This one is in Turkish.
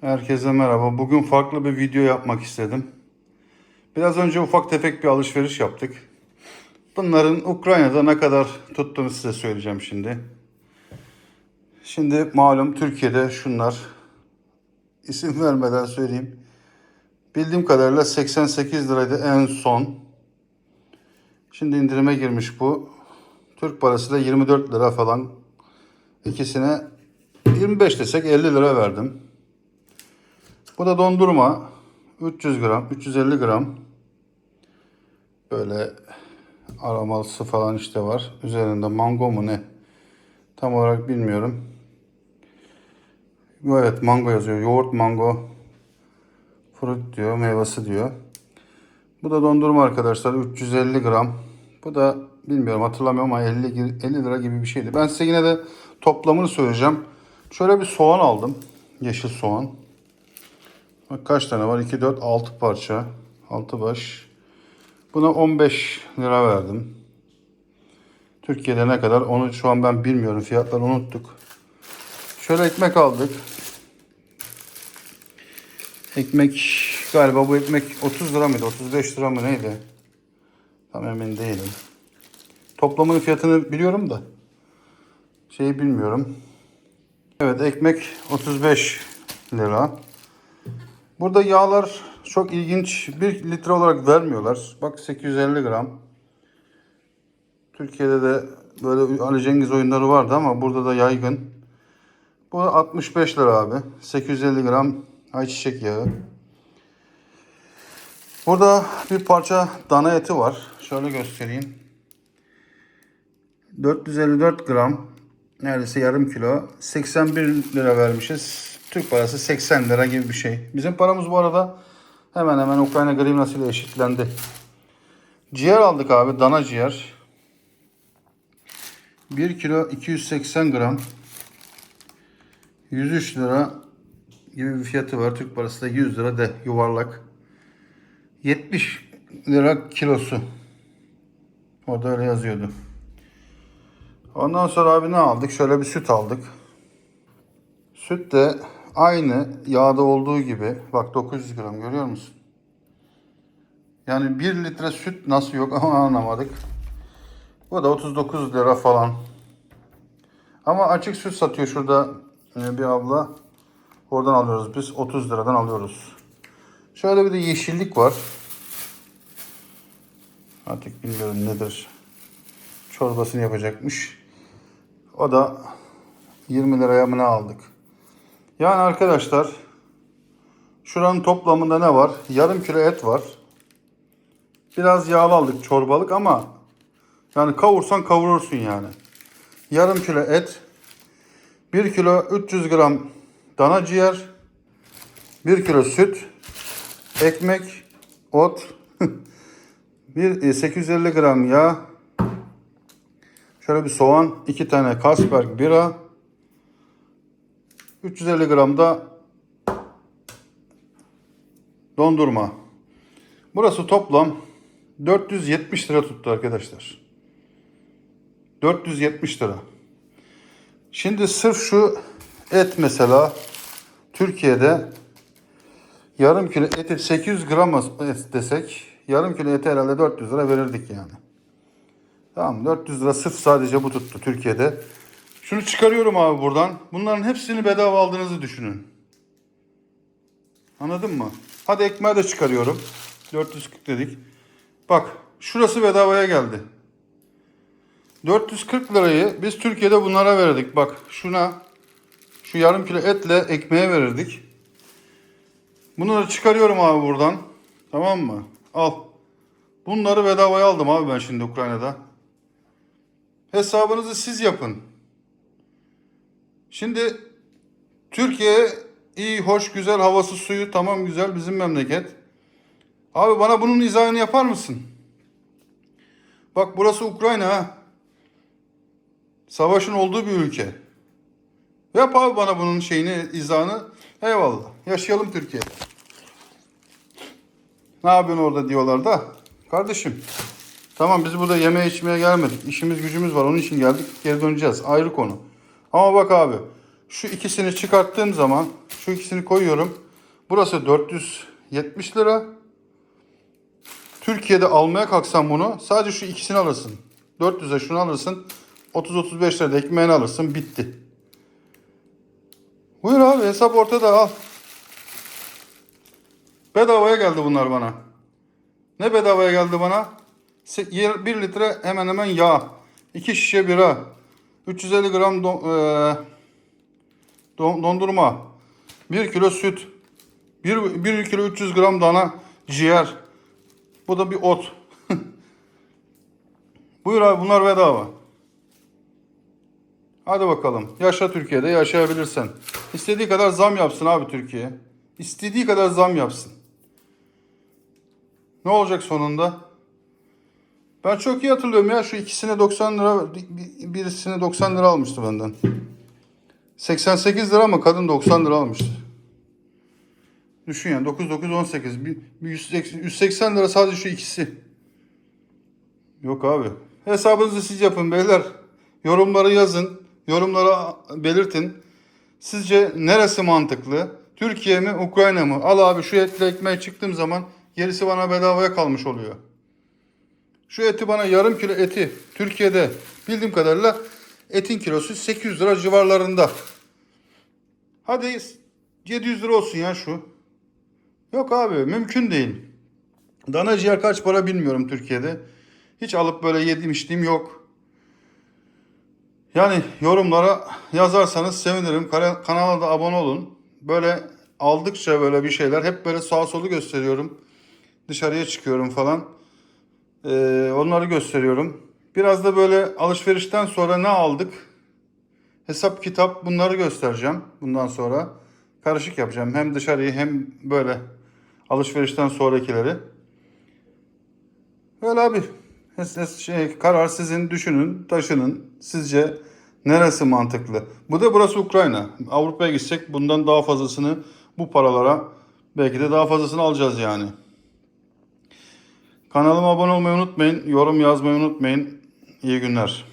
Herkese merhaba. Bugün farklı bir video yapmak istedim. Biraz önce ufak tefek bir alışveriş yaptık. Bunların Ukrayna'da ne kadar tuttuğunu size söyleyeceğim şimdi. Şimdi malum Türkiye'de şunlar isim vermeden söyleyeyim. Bildiğim kadarıyla 88 liraydı en son. Şimdi indirime girmiş bu. Türk parası da 24 lira falan. İkisine 25 desek 50 lira verdim. Bu da dondurma. 300 gram, 350 gram. Böyle aromalısı falan işte var. Üzerinde mango mu ne? Tam olarak bilmiyorum. Evet mango yazıyor. Yoğurt mango. Fruit diyor, meyvesi diyor. Bu da dondurma arkadaşlar 350 gram. Bu da bilmiyorum hatırlamıyorum ama 50, gi- 50 lira gibi bir şeydi. Ben size yine de toplamını söyleyeceğim. Şöyle bir soğan aldım. Yeşil soğan. Bak kaç tane var? 2, 4, 6 parça. 6 baş. Buna 15 lira verdim. Türkiye'de ne kadar onu şu an ben bilmiyorum. Fiyatları unuttuk. Şöyle ekmek aldık. Ekmek galiba bu ekmek 30 lira mıydı? 35 lira mı neydi? Tam emin değilim. Toplamının fiyatını biliyorum da şeyi bilmiyorum. Evet ekmek 35 lira. Burada yağlar çok ilginç. 1 litre olarak vermiyorlar. Bak 850 gram. Türkiye'de de böyle Ali Cengiz oyunları vardı ama burada da yaygın. Bu 65 lira abi. 850 gram ayçiçek yağı. Burada bir parça dana eti var. Şöyle göstereyim. 454 gram. Neredeyse yarım kilo. 81 lira vermişiz. Türk parası 80 lira gibi bir şey. Bizim paramız bu arada hemen hemen Ukrayna grivnası ile eşitlendi. Ciğer aldık abi. Dana ciğer. 1 kilo 280 gram. 103 lira gibi bir fiyatı var. Türk parası da 100 lira de yuvarlak. 70 lira kilosu. Orada öyle yazıyordu. Ondan sonra abi ne aldık? Şöyle bir süt aldık. Süt de aynı yağda olduğu gibi. Bak 900 gram görüyor musun? Yani 1 litre süt nasıl yok ama anlamadık. Bu da 39 lira falan. Ama açık süt satıyor şurada e, bir abla. Oradan alıyoruz biz. 30 liradan alıyoruz. Şöyle bir de yeşillik var. Artık bilmiyorum nedir. Çorbasını yapacakmış. O da 20 liraya mı ne aldık? Yani arkadaşlar şuranın toplamında ne var? Yarım kilo et var. Biraz yağlı aldık çorbalık ama yani kavursan kavurursun yani. Yarım kilo et. 1 kilo 300 gram dana ciğer. 1 kilo süt. Ekmek. Ot. bir e, 850 gram yağ. Şöyle bir soğan. 2 tane Carlsberg bira. 350 gram da dondurma. Burası toplam 470 lira tuttu arkadaşlar. 470 lira. Şimdi sırf şu et mesela Türkiye'de yarım kilo eti 800 gram et desek yarım kilo eti herhalde 400 lira verirdik yani. Tamam 400 lira sırf sadece bu tuttu Türkiye'de. Şunu çıkarıyorum abi buradan. Bunların hepsini bedava aldığınızı düşünün. Anladın mı? Hadi ekmeği de çıkarıyorum. 440 dedik. Bak şurası bedavaya geldi. 440 lirayı biz Türkiye'de bunlara verirdik. Bak şuna şu yarım kilo etle ekmeğe verirdik. Bunları çıkarıyorum abi buradan. Tamam mı? Al. Bunları bedavaya aldım abi ben şimdi Ukrayna'da. Hesabınızı siz yapın. Şimdi Türkiye iyi, hoş, güzel, havası, suyu tamam güzel bizim memleket. Abi bana bunun izahını yapar mısın? Bak burası Ukrayna. Savaşın olduğu bir ülke. Yap abi bana bunun şeyini, izahını. Eyvallah. Yaşayalım Türkiye'de. Ne yapıyorsun orada diyorlar da. Kardeşim. Tamam biz burada yeme içmeye gelmedik. İşimiz gücümüz var. Onun için geldik. Geri döneceğiz. Ayrı konu. Ama bak abi. Şu ikisini çıkarttığım zaman şu ikisini koyuyorum. Burası 470 lira. Türkiye'de almaya kalksan bunu sadece şu ikisini alırsın. 400'e şunu alırsın. 30-35 lirada ekmeğini alırsın. Bitti. Buyur abi hesap ortada al. Bedavaya geldi bunlar bana. Ne bedavaya geldi bana? 1 litre hemen hemen yağ. 2 şişe bira. 350 gram don- don- dondurma. 1 kilo süt. 1, 1 kilo 300 gram dana ciğer. Bu da bir ot. Buyur abi bunlar bedava. Hadi bakalım. Yaşa Türkiye'de yaşayabilirsen. İstediği kadar zam yapsın abi Türkiye. İstediği kadar zam yapsın. Ne olacak sonunda? Ben çok iyi hatırlıyorum ya şu ikisine 90 lira bir- birisine 90 lira almıştı benden. 88 lira ama kadın 90 lira almıştı. Düşün yani 9 9 18 bir, bir 180, 180 lira sadece şu ikisi. Yok abi. Hesabınızı siz yapın beyler. Yorumları yazın. Yorumlara belirtin. Sizce neresi mantıklı? Türkiye mi, Ukrayna mı? Al abi şu etli ekmeğe çıktığım zaman gerisi bana bedavaya kalmış oluyor. Şu eti bana yarım kilo eti Türkiye'de bildiğim kadarıyla etin kilosu 800 lira civarlarında. Hadi 700 lira olsun ya şu. Yok abi mümkün değil. Dana ciğer kaç para bilmiyorum Türkiye'de. Hiç alıp böyle yedim içtiğim yok. Yani yorumlara yazarsanız sevinirim. Kanala da abone olun. Böyle aldıkça böyle bir şeyler hep böyle sağa solu gösteriyorum. Dışarıya çıkıyorum falan. Ee, onları gösteriyorum. Biraz da böyle alışverişten sonra ne aldık? Hesap kitap bunları göstereceğim bundan sonra. Karışık yapacağım. Hem dışarıyı hem böyle alışverişten sonrakileri. Öyle abi. Şey, karar sizin düşünün, taşının. Sizce neresi mantıklı? Bu da burası Ukrayna. Avrupa'ya gitsek bundan daha fazlasını bu paralara belki de daha fazlasını alacağız yani. Kanalıma abone olmayı unutmayın. Yorum yazmayı unutmayın. İyi günler.